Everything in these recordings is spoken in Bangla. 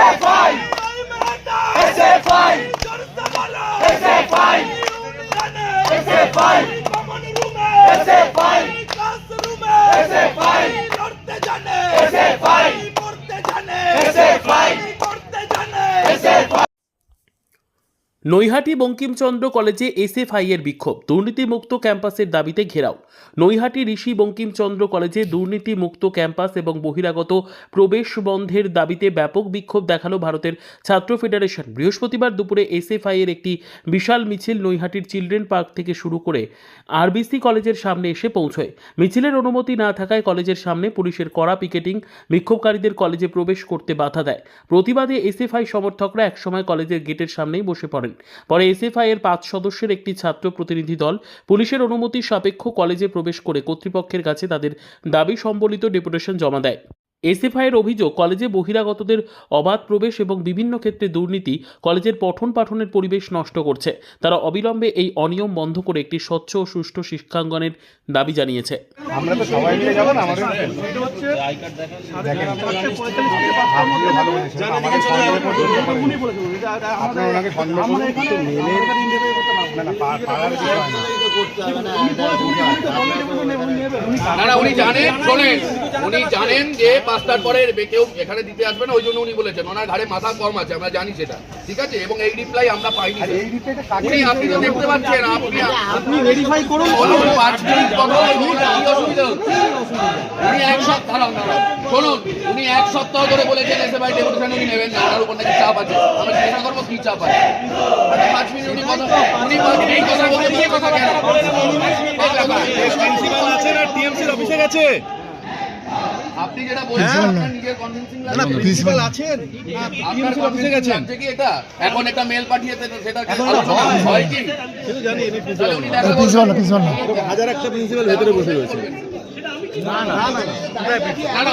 SFI! SFI! SFI! SFI! Naihati Bankimchandra কলেজে এসএফআই এর বিক্ষোভ, দুর্নীতিমুক্ত ক্যাম্পাসের দাবিতে ঘেরাও। নৈহাটি ঋষি বঙ্কিমচন্দ্র কলেজে দুর্নীতিমুক্ত ক্যাম্পাস এবং বহিরাগত প্রবেশ বন্ধের দাবিতে ব্যাপক বিক্ষোভ দেখাল ভারতের ছাত্র ফেডারেশন। বৃহস্পতিবার দুপুরে এসএফআই এর একটি বিশাল মিছিল নৈহাটির চিলড্রেন পার্ক থেকে শুরু করে আরবিসি কলেজের সামনে এসে পৌঁছয়। মিছিলের অনুমতি না থাকায় কলেজের সামনে পুলিশের কড়া পিকেটিং বিক্ষোভকারীদের কলেজে প্রবেশ করতে বাধা দেয়। প্রতিবাদে এসএফআই সমর্থকরা একসময় কলেজের গেটের সামনেই বসে পড়েন। পরে এসএফআই এর পাঁচ সদস্যের একটি ছাত্র প্রতিনিধি দল পুলিশের অনুমতি সাপেক্ষ কলেজে প্রবেশ করে কর্তৃপক্ষের কাছে তাদের দাবি সম্বলিত ডেপুটেশন জমা দেয়। এসএফআই এর অভিযোগ কলেজে বহিরাগতদের অবাধ প্রবেশ এবং বিভিন্ন ক্ষেত্রে দুর্নীতি কলেজের পঠন পাঠনের পরিবেশ নষ্ট করছে। তারা অবিলম্বে এই অনিয়ম বন্ধ করে একটি স্বচ্ছ ও সুষ্ঠু শিক্ষাঙ্গনের দাবি জানিয়েছে। আমরা তো সবাই মিলে যাব না? আমাদের আপনার ওনাকে মেনে না না পাড়ার বিষয় না। না। না উনি জানেন শোনেন উনি জানেন যে পাঁচটার পরে কেউ এখানে দিতে আসবে না ওই জন্য উনি বলেছেন। ওনার ঘাড়ে মাথা কম আছে আমরা জানি সেটা। ঠিক আছে? এবং এই রিপ্লাই আমরা পাইনি উনি আপনি তো দেখতে পাচ্ছেন আপনি আপনি ভেরিফাই করুন। বলুন পাঁচ মিনিট কি অসুবিধা উনি এক সপ্তাহ। শুনুন উনি এক সপ্তাহ ধরে বলেছেন এসে ভাই ডেপুটেশন উনি নেবেন না তার উপর নাকি চাপ আছে। আমি জিজ্ঞাসা করব কি চাপ আছে? পাঁচ মিনিট উনি কথা উনি পাঁচ মিনিট কথা বলে কথা কেন? আপনি যেটা বলছেন আপনার নিজের কনভিন্সিং না প্রিন্সিপাল আছেন। টিএমসি অফিসে গেছেন। কি এটা? এখন একটা মেল পাঠিয়েছে সেটা কি হয়? কি? সেটা জানি এনি প্রিন্সিপাল না। প্রিন্সিপাল না হাজার একটা প্রিন্সিপাল ভেতরে বসে রয়েছে। না না। না না। না না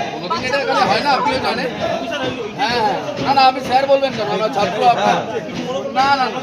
এটা এখানে হয় না আপনিও জানেন হ্যাঁ। হ্যাঁ না না আপনি স্যার বলবেন কেন? আমরা ছাত্র আপনার। না না না